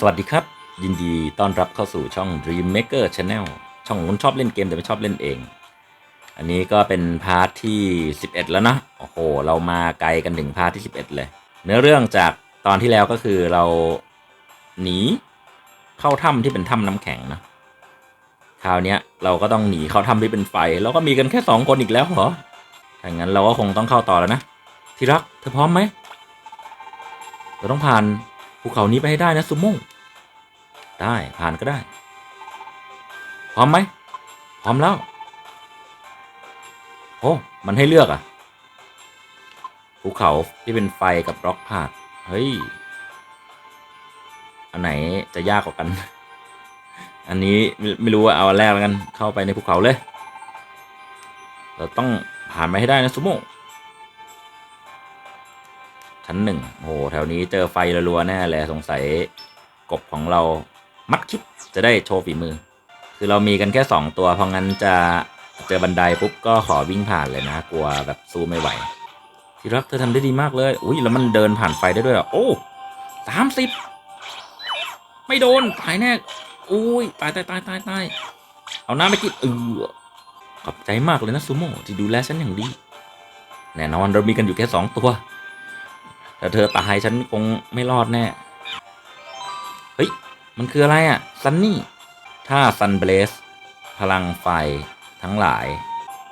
สวัสดีครับ ยินดีต้อนรับเข้าสู่ช่อง Dream Maker Channel ช่องนู้นชอบเล่นเกมแต่ไม่ชอบเล่นเอง อันนี้ก็เป็นพาร์ทที่ 11 แล้วนะ โอ้โห เรามาไกลกันถึงพาร์ทที่ 11 เลย เนื้อเรื่องจากตอนที่แล้วก็คือเราหนีเข้าถ้ำที่เป็นถ้ำน้ำแข็งนะคราวนี้เราก็ต้องหนีเข้าถ้ำที่เป็นไฟ แล้วก็มีกันแค่สองคนอีกแล้วเหรอถ้างั้นเราก็คงต้องเข้าต่อแล้วนะที่รักเธอพร้อมไหมเราต้องผ่าน ภูเขานี้ไปให้ได้นะซูโม่ได้ผ่านก็ได้ พร้อมไหมพร้อมแล้ว โอ้มันให้เลือกอะภูเขาที่เป็นไฟกับร็อกพาดเฮ้ย อันไหนจะยากกว่ากัน อันนี้ไม่รู้ว่าเอาอันแรกแล้วกัน เข้าไปในภูเขาเลย เราต้องผ่านไปให้ได้นะซูโม่ ชั้นหนึ่งโอ้โห แถวนี้เจอไฟรัวๆแน่เลยสงสัยกบของเรามัดคิดจะได้โชว์ฝีมือ คือเรามีกันแค่สองตัว เพราะงั้นจะเจอบันไดปุ๊บก็ขอวิ่งผ่านเลยนะ กลัวแบบสู้ไม่ไหว ที่รักเธอทำได้ดีมากเลย อุ้ยแล้วมันเดินผ่านไฟได้ด้วยเหรอโอ้สามสิบไม่โดน ตายแน่ อุ้ยตายตายตายตายตายเอาหน้ำไปกินเออขอบใจมากเลยนะซูโม่ที่ดูแลฉันอย่างดี แน่นอนเรามีกันอยู่แค่สองตัว แต่เธอตายฉันคงไม่รอดแน่ เฮ้ย มันคืออะไรอะ่ะ ซันนี่ถ้าซันเบลสพลังไฟทั้งหลาย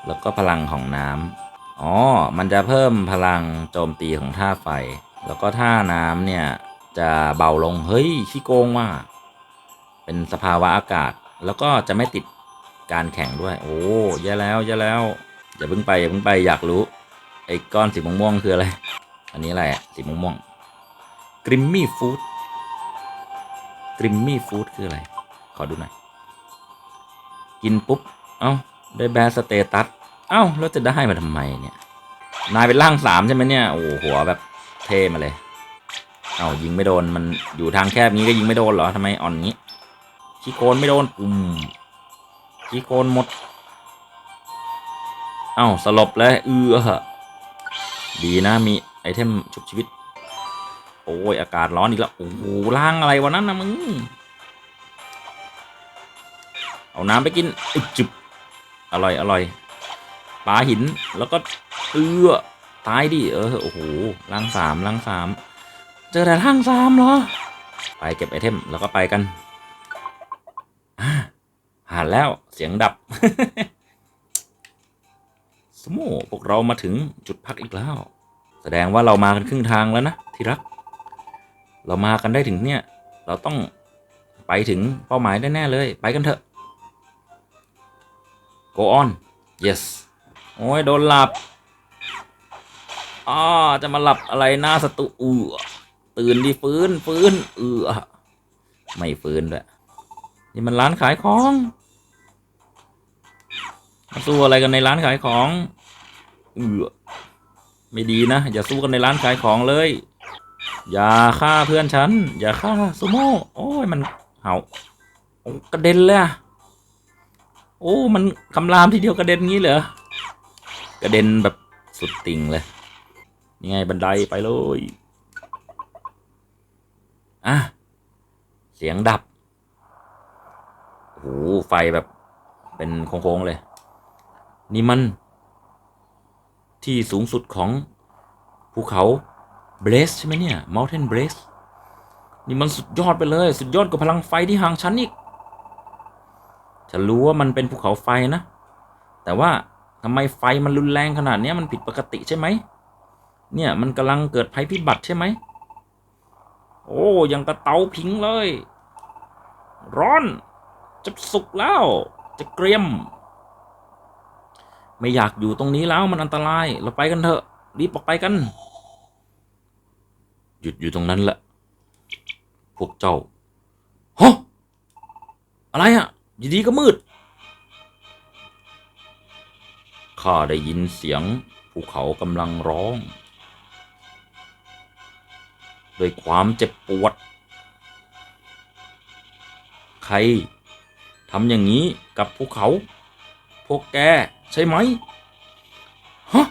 แล้วก็พลังของน้ำอ๋อ มันจะเพิ่มพลังโจมตีของท่าไฟ แล้วก็ท่าน้ำเนี่ย จะเบาลง เฮ้ยขี้โกงว่ะเป็นสภาวะอากาศ แล้วก็จะไม่ติดการแข่งด้วย โอ้แย่แล้วแย่แล้ว อย่าเพิ่งไปอย่าเพิ่งไปอยากรู้ ไอ้ก้อนสีม่วงๆคืออะไร อันนี้อะไรอะสีม่วงๆกริมมี่ฟู้ดกริมมี่ฟู้ดคืออะไร ขอดูหน่อย กินปุ๊บ เอ้า ได้แบสเตตัส เอ้า แล้วจะได้มาทำไมเนี่ย นายเป็นร่างสามใช่ไหมเนี่ย โอ้โหัวแบบเท่มาเลย เอ้ายิงไม่โดน มันอยู่ทางแคบนี้ก็ยิงไม่โดนเหรอทำไมอ่อนงี้ขี้โคนไม่โดนปุ่มขี้โคนหมด เอ้า สลบเลยเออดีนะมี ไอเทมชุบชีวิต โอ้ย อากาศร้อนอีกแล้ว โอ้โหล้างอะไรวะนั้นนะมึง เอาน้ำไปกินอึจุบอร่อย อร่อยปลาหินแล้วก็เอือตายดิเออโอ้โหล้างสามล้างสามเจอแต่ล้างสามเหรอ ไปเก็บไอเทมแล้วก็ไปกันอ่าผ่านแล้วเสียงดับสโมพวกเรามาถึงจุดพักอีกแล้ว แสดงว่าเรามากันครึ่งทางแล้วนะที่รัก เรามากันได้ถึงเนี่ย เราต้องไปถึงเป้าหมายแน่ๆเลย ไปกันเถอะ go on yes โอ้ยโดนหลับอ้าจะมาหลับอะไรหน้าสตูอือตื่นดิฟื้นฟื้นเออไม่ฟื้นด้วยนี่มันร้านขายของมาสู้อะไรกันในร้านขายของเออ ไม่ดีนะ อย่าสู้กันในร้านขายของเลย อย่าฆ่าเพื่อนฉัน อย่าฆ่าซูโม่โอ้ยมันเห่ากระเด็นเลยอะโอ้ มันคำรามทีเดียวกระเด็นงี้เหรอกระเด็นแบบสุดติ่งเลยยังไงบันไดไปเลยอะเสียงดับโอ้โหไฟแบบเป็นโค้งๆเลย นี่มัน ที่สูงสุดของภูเขาเบรสใช่ไหมเนี่ย Mountain b r a c e นี่มันสุดยอดไปเลย สุดยอดกว่าพลังไฟที่ห่างชั้นอีก ฉันรู้ว่ามันเป็นภูเขาไฟนะ แต่ว่าทำไมไฟมันรุนแรงขนาดนี้มันผิดปกติใช่ไหม เนี่ยมันกำลังเกิดภัยพิบัติใช่ไหม โอ้ยังกระเตาผิงเลย ร้อน จะสุกแล้ว จะเกรียม ไม่อยากอยู่ตรงนี้แล้วมันอันตราย เราไปกันเถอะ รีบออกไปกัน หยุดอยู่ตรงนั้นแหละ พวกเจ้าฮะอะไรอะอยู่ดีก็มืด ข้าได้ยินเสียงภูเขากำลังร้อง ด้วยความเจ็บปวด ใครทำอย่างนี้กับภูเขา พวกแกใช่ไหมฮะ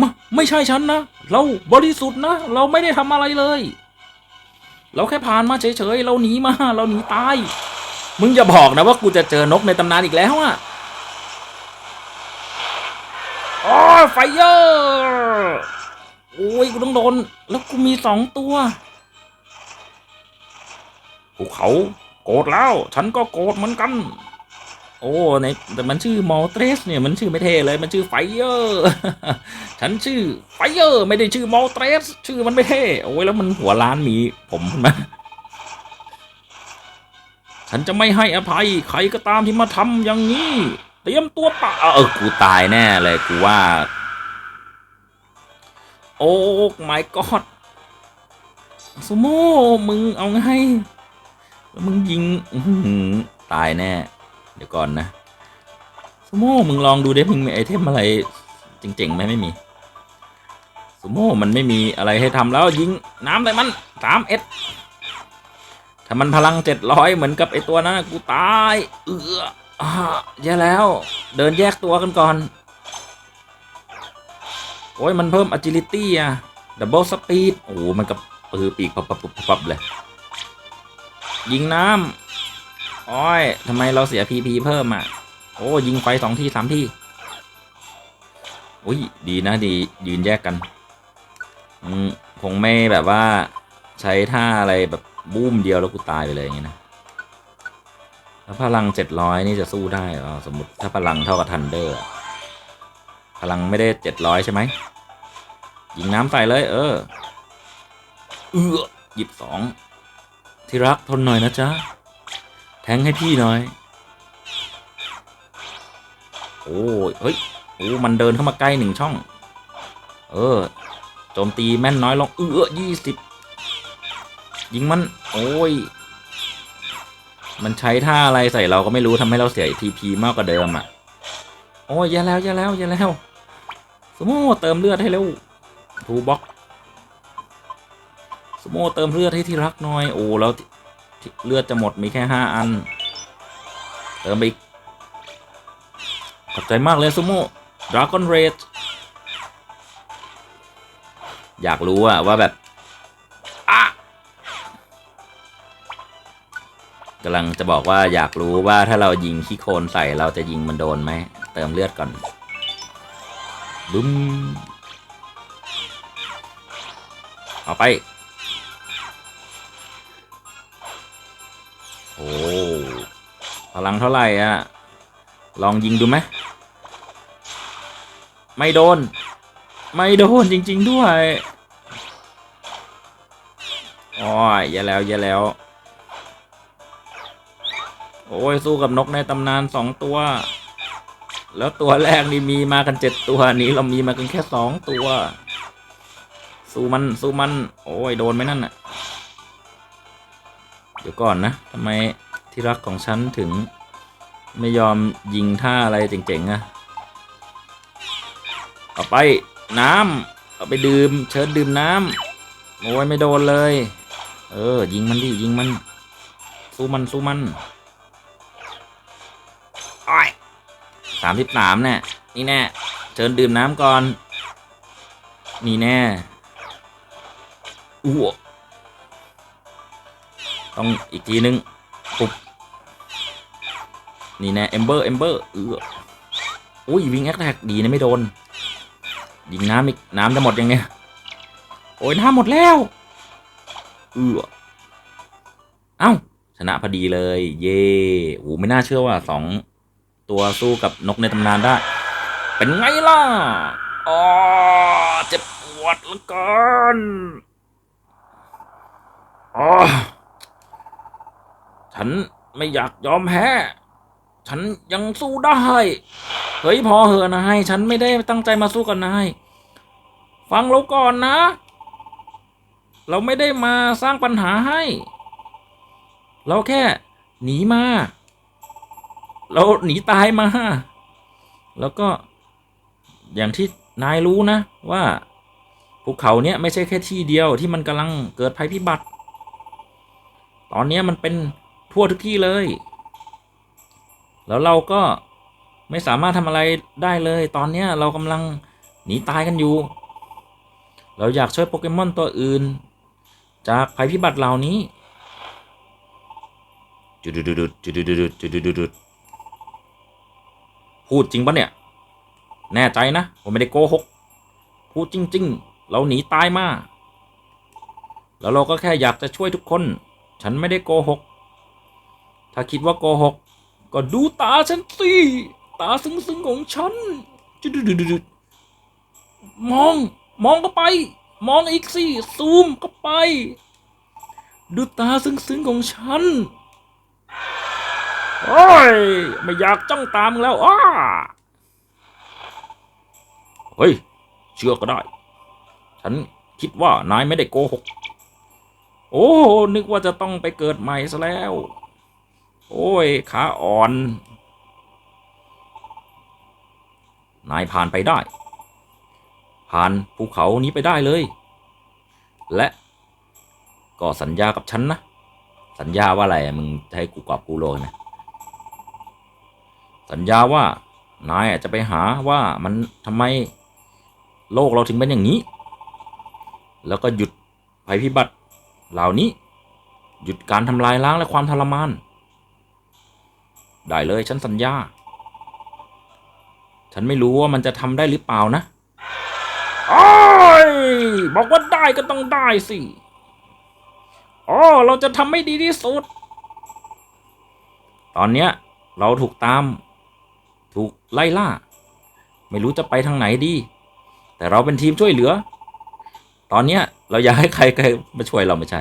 ม่ไม่ใช่ฉันนะ เราบริสุทธิ์นะ เราไม่ได้ทำอะไรเลย เราแค่ผ่านมาเฉยๆ เราหนีมา เราหนีตาย มึงอย่าบอกนะว่ากูจะเจอนกในตำนานอีกแล้วอะโอ้ยไฟเยอร์โอ้ยกูต้องโดน แล้วกูมีสองตัวภูเขาโกรธแล้ว ฉันก็โกรธเหมือนกัน โอ้ในแต่มันชื่อมอลเทรสเนี่ยมันชื่อไม่เท่เลยมันชื่อไฟเยอร์ฉันชื่อไฟเยอร์ไม่ได้ชื่อมอลเทรสชื่อมันไม่เท่โอ้ยแล้วมันหัวล้านมีผมเห็นไหมฉันจะไม่ให้อภัยใครก็ตามที่มาทำอย่างนี้เตรียมตัวปะเออกูตายแน่เลยกูว่า โอ้ my god ซูโม่มึงเอาไงแล้วมึงยิงตายแน่ ดี๋ยวก่อนนะซูโม่มึงลองดูดิมึงมีไอเทมอะไรเจ๋งๆไหมไม่มีซูโม่มันไม่มีอะไรให้ทำแล้วยิงน้ำใส่มันสามเอ็ดถ้ามันพลังเจ็ดร้อยเหมือนกับไอตัวนั้นกูตาย เอออ่าแย่แล้ว เดินแยกตัวกันก่อน โอ้ยมันเพิ่ม agility อะ double speed โอ้โหมันกับปือปีกปับปับปับปับเลย ยิงน้ำ โอ้ยทำไมเราเสียพีพีเพิ่มอะ โอ้ยิงไฟสองที่สามที่อุ้ยดีนะดียืนแยกกันอืมคงไม่แบบว่าใช้ท่าอะไรแบบบูมเดียวแล้วกูตายไปเลยอย่างเงี้ยนะแล้วพลังเจ็ดร้อยนี่จะสู้ได้เหรอสมมติถ้าพลังเท่ากับทันเดอร์พลังไม่ได้เจ็ดร้อยใช่ไหมยิงน้ำใส่เลย เออเออหยิบสองที่รักทนหน่อยนะจ๊ะ แทงให้พี่หน่อย โอ้ยเฮ้ย โอ้ มันเดินเข้ามาใกล้หนึ่งช่อง เออ โจมตีแม่นน้อยลง เออยี่สิบยิงมัน โอ้ย มันใช้ท่าอะไรใส่เราก็ไม่รู้ทำให้เราเสียทีพีมากกว่าเดิมอะ โอ้ยแย่แล้วแย่แล้วแย่แล้วสโมเติมเลือดให้เร็วทูบ็อกสโมเติมเลือดให้ที่รักหน่อย โอ้แล้ว เลือดจะหมดมีแค่ห้าอัน เติมไปอีกขอบใจมากเลยสโม่ดราก้อนเรดอยากรู้อะว่าแบบอะกำลังจะบอกว่าอยากรู้ว่าถ้าเรายิงขี้โคลนใส่เราจะยิงมันโดนไหม เติมเลือดก่อนบึ้มเอาไป พลังเท่าไหร่อะ ลองยิงดูไหม ไม่โดน ไม่โดนจริง ๆ ด้วยโอ้ยอย่าแล้วอย่าแล้ว โอ้ย สู้กับนกในตำนานสองตัว แล้วตัวแรกนี่มีมากันเจ็ดตัวนี้เรามีมากันแค่สองตัว สู้มันสู้มัน โอ้ย โดนไหมนั่นน่ะ เดี๋ยวก่อนนะทำไม ที่รักของฉันถึงไม่ยอมยิงท่าอะไรเจ๋งๆอะเอาไปน้ำเอาไปดื่ม เชิญดื่มน้ำโอ้ยไม่โดนเลย เออ ยิงมันดิยิงมัน สู้มันสู้มันโอ้ยสามสิบสามเนี่ยนี่แน่เชิญดื่มน้ำก่อน นี่แน่อ้วต้องอีกทีนึงปุ๊บ นี่แน่เอมเบอร์เอมเบอร์เอออุ้ยวิงแอคแท็กดีนะไม่โดน ยิงน้ำอีกน้ำจะหมดยังไงโอ้ยน้ำหมดแล้วเออเอ้าชนะพอดีเลย เย่โอ้ไม่น่าเชื่อว่าสองตัวสู้กับนกในตำนานได้ เป็นไงล่ะอ๋อเจ็บปวดเหลือเกินอ๋อฉันไม่อยากยอมแพ้ ฉันยังสู้ได้ เฮ้ยพอเหอะนายฉันไม่ได้ตั้งใจมาสู้กับนาย ฟังเราก่อนนะ เราไม่ได้มาสร้างปัญหาให้ เราแค่หนีมา เราหนีตายมา แล้วก็อย่างที่นายรู้นะ ว่าภูเขาเนี้ยไม่ใช่แค่ที่เดียวที่มันกำลังเกิดภัยพิบัติ ตอนนี้มันเป็นทั่วทุกที่เลย แล้วเราก็ไม่สามารถทำอะไรได้เลย ตอนนี้เรากำลังหนีตายกันอยู่ เราอยากช่วยโปเกมอนตัวอื่น จากภัยพิบัติเหล่านี้จุดดุดจุดดุดจุดดุดพูดจริงปะเนี่ย แน่ใจนะว่าไม่ได้โกหก พูดจริง ๆ เราหนีตายมา แล้วเราก็แค่อยากจะช่วยทุกคน ฉันไม่ได้โกหก ถ้าคิดว่าโกหก ก็ดูตาฉันสิ ตาซึ้งๆของฉันจุดดุดมอง มองก็ไป มองอีกสิ ซูมก็ไป ดูตาซึ้งๆของฉัน โอ้ย ไม่อยากจ้องตามแล้วอ้าเฮ้ย เชื่อก็ได้ ฉันคิดว่านายไม่ได้โกหก โอ้ นึกว่าจะต้องไปเกิดใหม่ซะแล้ว โอ้ย ขาอ่อน นายผ่านไปได้ ผ่านภูเขานี้ไปได้เลย และก็สัญญากับฉันนะ สัญญาว่าอะไร มึงจะให้กูกอบกูโลยไหมสัญญาว่านายจะไปหาว่ามันทำไมโลกเราถึงเป็นอย่างนี้ แล้วก็หยุดภัยพิบัติเหล่านี้ หยุดการทำลายล้างและความทรมาน ได้เลยฉันสัญญา ฉันไม่รู้ว่ามันจะทำได้หรือเปล่านะโอ้ยบอกว่าได้ก็ต้องได้สิอ๋อเราจะทำให้ดีที่สุด ตอนเนี้ย เราถูกตาม ถูกไล่ล่า ไม่รู้จะไปทางไหนดี แต่เราเป็นทีมช่วยเหลือ ตอนเนี้ย เราอยากให้ใครใครมาช่วยเราไม่ใช่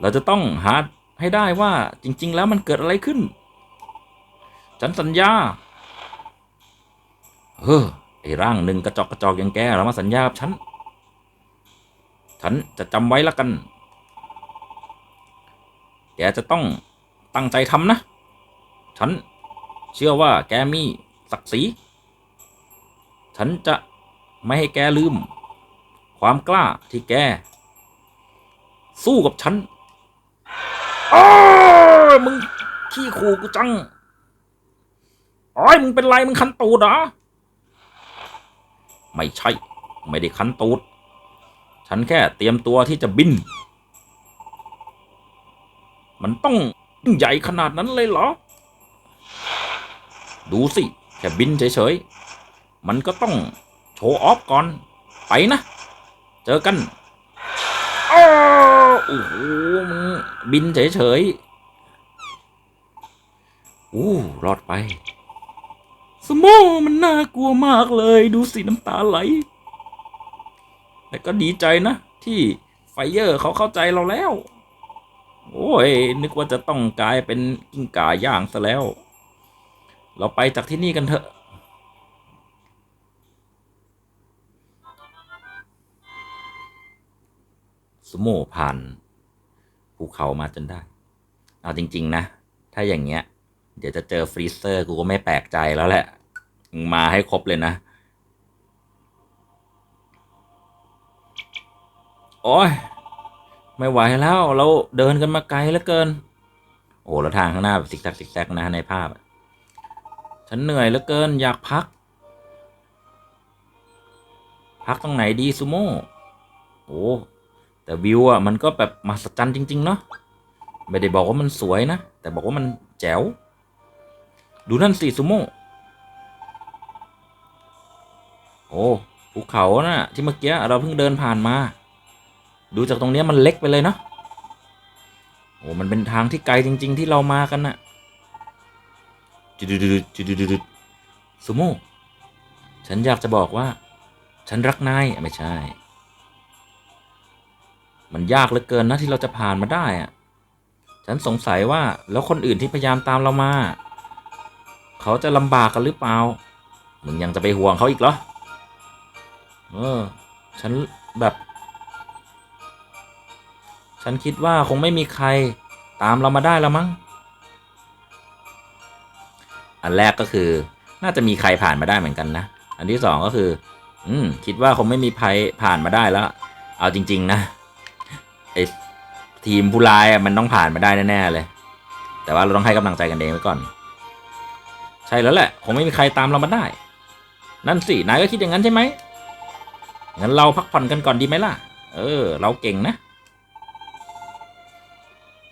เราจะต้องหาให้ได้ว่าจริง ๆ แล้วมันเกิดอะไรขึ้น ฉันสัญญา เฮ้อไอ้ร่างหนึ่งกระจอกกระจอกอย่างแกเรามาสัญญากับฉัน ฉันจะจำไว้ละกัน แกจะต้องตั้งใจทำนะ ฉันเชื่อว่าแกมีศักดิ์ศรี ฉันจะไม่ให้แกลืม ความกล้าที่แก สู้กับฉันอ้ยมึงขี้ขู่กูจัง โอ้ยมึงเป็นไรมึงคันตูดเหรอ ไม่ใช่ ไม่ได้คันตูด ฉันแค่เตรียมตัวที่จะบิน มันต้องใหญ่ขนาดนั้นเลยเหรอ ดูสิ แค่บินเฉยๆ มันก็ต้องโชว์ออฟก่อน ไปนะ เจอกันโอ้โหมึงบินเฉยๆอู้รอดไป สโมมันน่ากลัวมากเลยดูสิน้ำตาไหล แต่ก็ดีใจนะ ที่ไฟเยอร์เขาเข้าใจเราแล้ว โอ้ย นึกว่าจะต้องกลายเป็นกิ้งก่าย่างซะแล้ว เราไปจากที่นี่กันเถอะสโมผ่านภูเขามาจนได้ เอาจริง ๆ นะ ถ้าอย่างเงี้ย เดี๋ยวจะเจอฟรีเซอร์กูก็ไม่แปลกใจแล้วแหละ มาให้ครบเลยนะ โอ้ยไม่ไหวแล้ว เราเดินกันมาไกลเหลือเกิน โอ้แล้วทางข้างหน้าแบบซิกแซกซิกแซกนะในภาพ ฉันเหนื่อยเหลือเกิน อยากพัก พักตรงไหนดีซูโม่โอ้แต่วิวอะมันก็แบบมหัศจรรย์จริง ๆ เนาะไม่ได้บอกว่ามันสวยนะ แต่บอกว่ามันแจ๋ว ดูนั่นสิซูโม่ ภูเขานะ่ะที่เมื่อกี้เราเพิ่งเดินผ่านมา ดูจากตรงนี้มันเล็กไปเลยเนาะโอ้มันเป็นทางที่ไกลจริง ๆ ที่เรามากันน่ะจุดดจุดดซูโม่ฉันอยากจะบอกว่า ฉันรักนายไม่ใช่ มันยากเหลือเกินนะที่เราจะผ่านมาได้อะฉันสงสัยว่าแล้วคนอื่นที่พยายามตามเรามา เขาจะลำบากกันหรือเปล่า มึงยังจะไปห่วงเขาอีกเหรอ เออ ฉันแบบ ฉันคิดว่าคงไม่มีใครตามเรามาได้แล้วมั้ง อันแรกก็คือ น่าจะมีใครผ่านมาได้เหมือนกันนะ อันที่สองก็คือ อืม คิดว่าคงไม่มีใครผ่านมาได้แล้ว เอาจริง ๆ นะไอทีมผู้ร้ายมันต้องผ่านมาได้แน่ๆเลย แต่ว่าเราต้องให้กำลังใจกันเองไว้ก่อน ใช่แล้วแหละ คงไม่มีใครตามเรามาได้ นั่นสิ นายก็คิดอย่างนั้นใช่ไหม งั้นเราพักผ่อนกันก่อนดีไหมล่ะ เออ เราเก่งนะ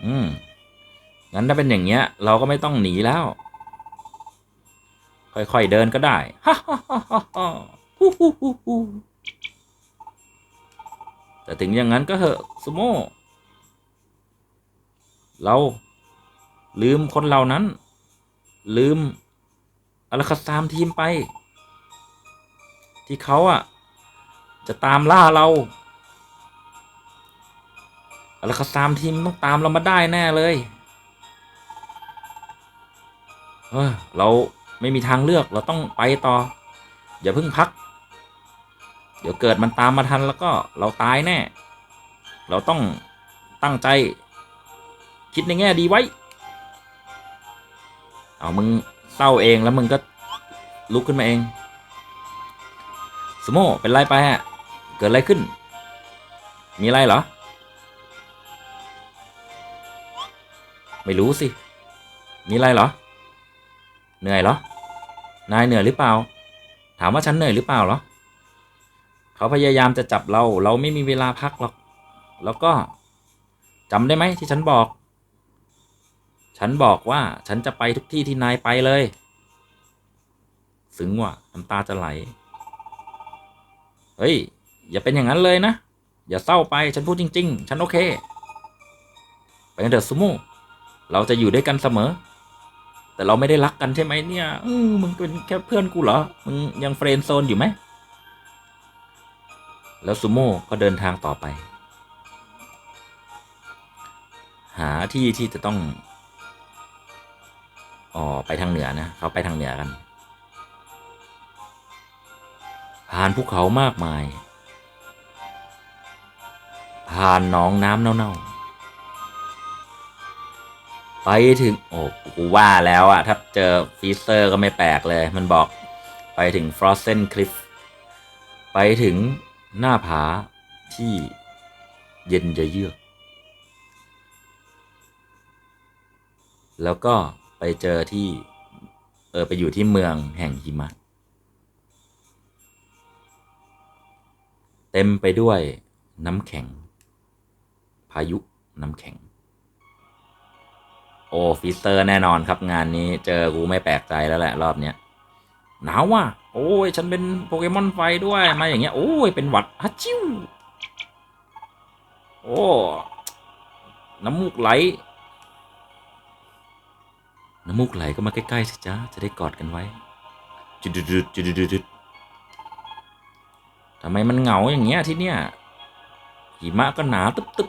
อืม งั้นถ้าเป็นอย่างเงี้ย เราก็ไม่ต้องหนีแล้ว ค่อยๆเดินก็ได้ฮ่าฮ่าฮ่าฮ่าฮู้ฮู้ฮู้ฮู้แต่ถึงอย่างนั้นก็เหอะสโมเรา ลืมคนเหล่านั้น ลืมอลาคาซามทีมไป ที่เขาอะ จะตามล่าเราอลาคาซามทีมต้องตามเรามาได้แน่เลยเออเราไม่มีทางเลือกเราต้องไปต่อ อย่าเพิ่งพัก เดี๋ยวเกิดมันตามมาทันแล้วก็เราตายแน่ เราต้องตั้งใจ คิดในแง่ดีไว้ เอามึงเศร้าเองแล้วมึงก็ลุกขึ้นมาเองสโมเป็นไรไปฮะ เกิดอะไรขึ้น มีอะไรเหรอ ไม่รู้สิ มีอะไรเหรอ เหนื่อยเหรอ นายเหนื่อยหรือเปล่า ถามว่าฉันเหนื่อยหรือเปล่าเหรอ เขาพยายามจะจับเรา เราไม่มีเวลาพักหรอก แล้วก็จำได้ไหมที่ฉันบอก ฉันบอกว่าฉันจะไปทุกที่ที่นายไปเลย ซึ้งว่ะน้ำตาจะไหล เฮ้ย อย่าเป็นอย่างนั้นเลยนะ อย่าเศร้าไปฉันพูดจริง ๆ ฉันโอเค ไปกันเถอะซูโม่เราจะอยู่ด้วยกันเสมอ แต่เราไม่ได้รักกันใช่ไหมเนี่ยอืมึงเป็นแค่เพื่อนกูเหรอ มึงยังเฟรนด์โซนอยู่ไหม แล้วซูโม่ก็เดินทางต่อไป หาที่ที่จะต้องอ๋อไปทางเหนือนะ เขาไปทางเหนือกันผ่านภูเขามากมาย ผ่านหนองน้ำเน่าๆ ไปถึงโอ้กูว่าแล้วอะถ้าเจอฟีเซอร์ก็ไม่แปลกเลย มันบอกไปถึง Frozen Cliff ไปถึงหน้าผาที่เย็นจะเยือก แล้วก็ไปเจอที่เออไปอยู่ที่เมืองแห่งหิมะ เต็มไปด้วยน้ำแข็งายุน้ำแข็ง โอ้ฟิสเตอร์แน่นอนครับงานนี้เจอกูไม่แปลกใจแล้วแหละรอบเนี้ยหนาวว่ะ โอ้ย ฉันเป็นโปเกมอนไฟด้วย มาอย่างเงี้ย โอ้ย เป็นหวัดฮัชชิวโอ้ น้ำมูกไหล น้ำมูกไหลก็มาใกล้ ๆ สิจ้าจะได้กอดกันไว้ จุดจุดจุดจุดจุดจุดทำไมมันเหงาอย่างเงี้ยที่เนี้ยหิมะก็หนาตึ๊บตึ๊บ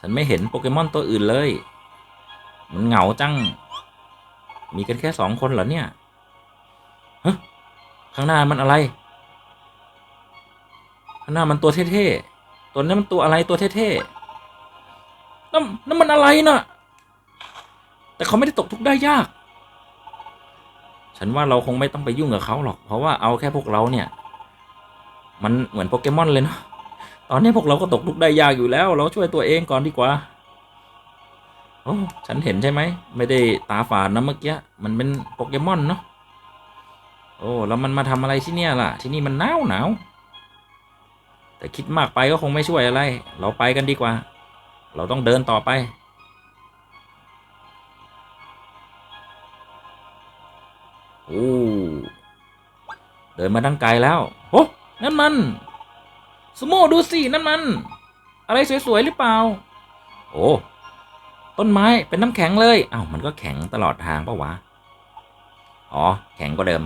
ฉันไม่เห็นโปเกมอนตัวอื่นเลย มันเหงาจัง มีกันแค่สองคนเหรอเนี่ยฮะข้างหน้ามันอะไร ข้างหน้ามันตัวเท่ๆ ตัวนี้มันตัวอะไรตัวเท่ๆ นั่นนั่นมันอะไรน่ะ แต่เขาไม่ได้ตกทุกได้ยาก ฉันว่าเราคงไม่ต้องไปยุ่งกับเขาหรอก เพราะว่าเอาแค่พวกเราเนี่ย มันเหมือนโปเกมอนเลยเนาะ ตอนนี้พวกเราก็ตกทุกข์ได้ยากอยู่แล้ว เราช่วยตัวเองก่อนดีกว่าโอ้ฉันเห็นใช่ไหม ไม่ได้ตาฝาดนะเมื่อกี้ มันเป็นโปเกมอนเนาะ โอ้แล้วมันมาทำอะไรที่เนี่ยล่ะ ที่นี่มันหนาวหนาว แต่คิดมากไปก็คงไม่ช่วยอะไร เราไปกันดีกว่า เราต้องเดินต่อไปโอ้เดินมาตั้งไกลแล้วโอ้นั่นมัน สโมดูสินั่นมัน อะไรสวยๆหรือเปล่า โอ้ต้นไม้เป็นน้ำแข็งเลยอ้าวมันก็แข็งตลอดทางปะวะอ๋อ แข็งกว่าเดิม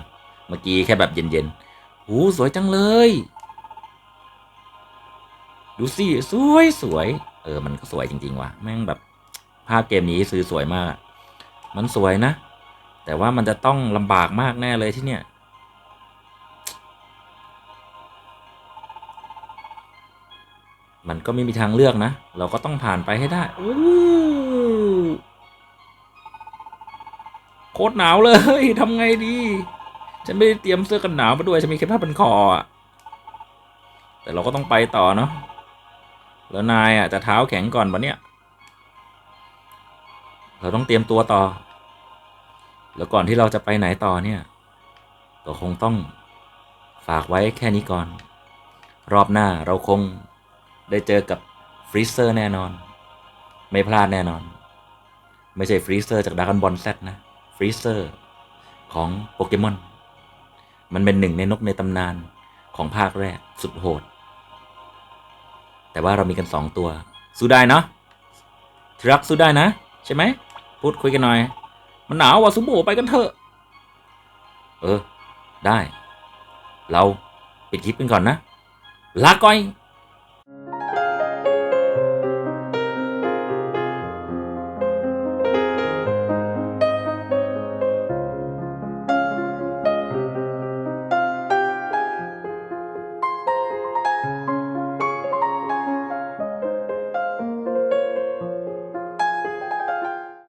เมื่อกี้แค่แบบเย็นๆโอ้สวยจังเลย ดูสิสวยสวย เออ มันก็สวยจริง ๆ ว่ะ แม่งแบบภาพเกมนี้ซื้อสวยมาก มันสวยนะ แต่ว่ามันจะต้องลำบากมากแน่เลยที่เนี่ย มันก็ไม่มีทางเลือกนะ เราก็ต้องผ่านไปให้ได้โคตรหนาวเลยทำไงดี ฉันไม่ได้เตรียมเสื้อกันหนาวมาด้วย ฉันมีแค่ผ้าพันคออะแต่เราก็ต้องไปต่อเนาะแล้วนายอะจะเท้าแข็งก่อนปะเนี่ย เราต้องเตรียมตัวต่อ แล้วก่อนที่เราจะไปไหนต่อเนี่ย ก็คงต้องฝากไว้แค่นี้ก่อน รอบหน้าเราคง ได้เจอกับฟรีเซอร์แน่นอน ไม่พลาดแน่นอน ไม่ใช่ฟรีเซอร์จากดากอนบอลแซนะฟรีเซอร์ของโปเกมอนมันเป็นหนึ่งในนกในตำนานของภาคแรกสุดโหด แต่ว่าเรามีกันสองตัว สู้ได้เนาะทรักสู้ได้นะ ใช่ไหม พูดคุยกันหน่อย มันหนาวว่ะซูโบไปกันเถอะ เออ ได้ เราปิดคลิปกันก่อนนะ ลาก่อย